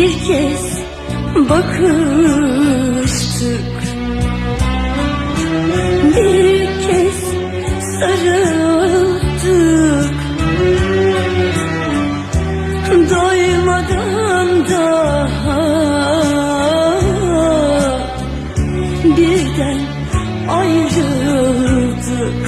Bir kez bakıştık. Bir kez sarıldık. Doymadan daha Birden ayrıldık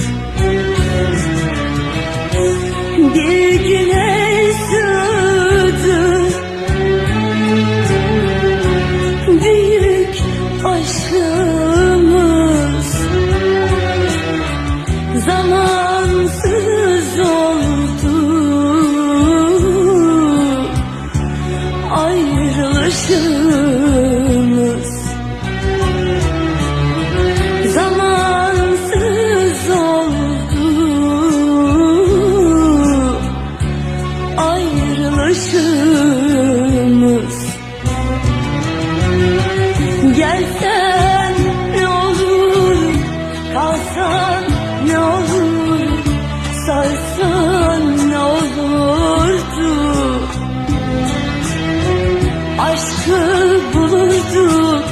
Aşkı bulurduk,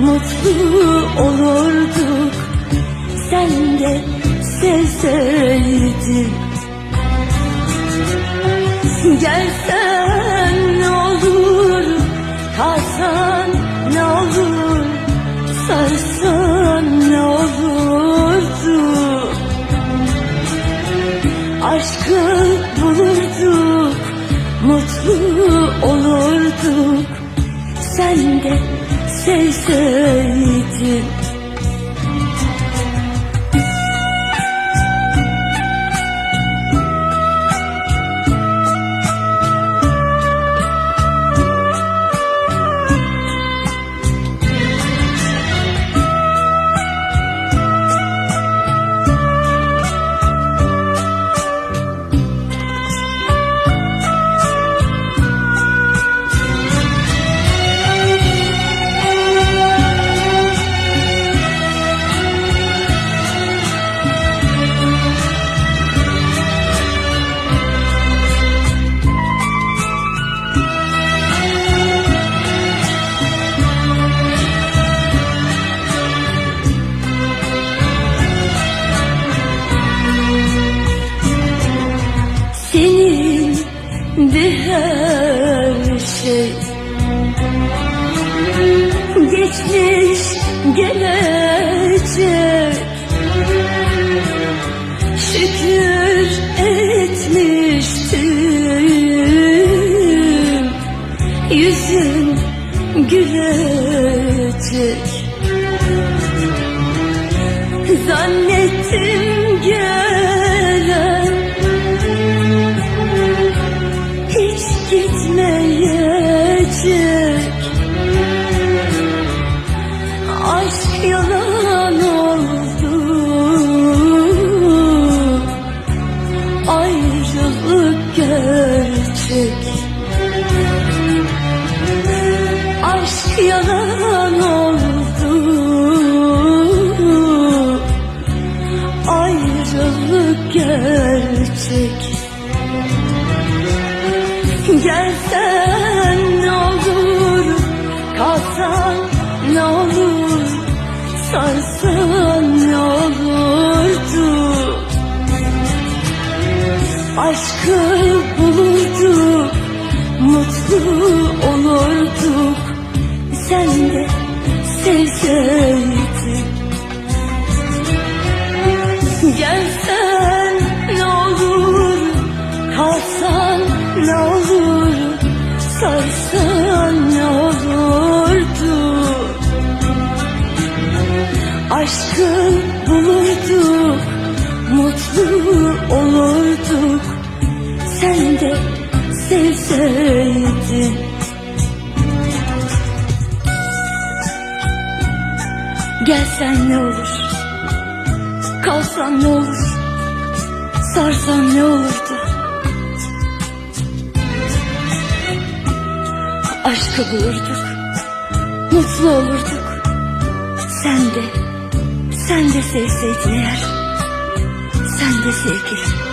mutlu olurduk. Sen de sevseydin. Gelsen ne olur, kalsan ne olur, sarsan ne olurdu? Aşkı bulurduk, mutlu olurduk Sen de Senin Geçmiş gelecek. Şükür etmiştim Yüzün gülecek. Zannettim yalan oldu. Ayrılık gerçek. Gelsen ne olur, kalsan ne olur, sarsan ne olurdu? Aşkı bulurduk, mutlu olurduk Sen de sevseydin Gelsen ne olur, kalsan ne olur, sarsan ne olurdu? Aşkı bulurduk, mutlu olurduk. Sen de, sen de sevseydin eğer. Sen de sevgilim